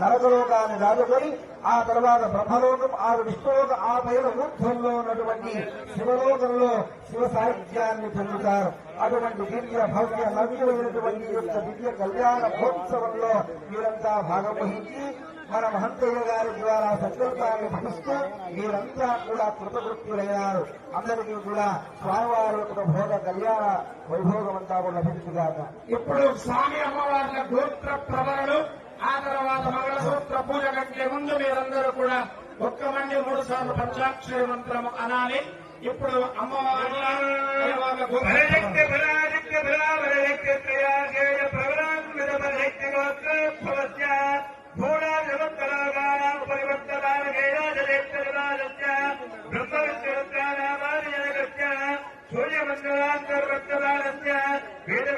నరకలోకాన్ని దాటుకొని ఆ తర్వాత బ్రహ్మలోకం ఆ విష్ణులోకం ఆ పైన ఊర్ధ్వంలో ఉన్నటువంటి శివలోకంలో శివ సాహిత్యాన్ని పొందుతారు. అటువంటి దివ్య భవ్య నవ్యమైనటువంటి యొక్క దివ్య కళ్యాణ మహోత్సవంలో వీరంతా భాగం వహించి మన మహంతయ్య గారి ద్వారా సంకల్పాన్ని పఠిస్తూ వీరంతా కూడా కృతకృత్యులయ్యారు. అందరికీ కూడా స్వామివారి యొక్క భోగ కళ్యాణ వైభోగం అంతా కూడా లభించుగాక. ఇప్పుడు స్వామి అమ్మవార్ల గోత్ర ప్రవరలు అహోత్ర పూజ కంటే ముందు మీరందరూ కూడా ఒక్క మంది మూడు సార్లు పంచాక్షర మంత్రము అనాలి ఇప్పుడు అమ్మవారి బ్రహ్మవిష్ణురాంతర్వర్తమానస్య వేద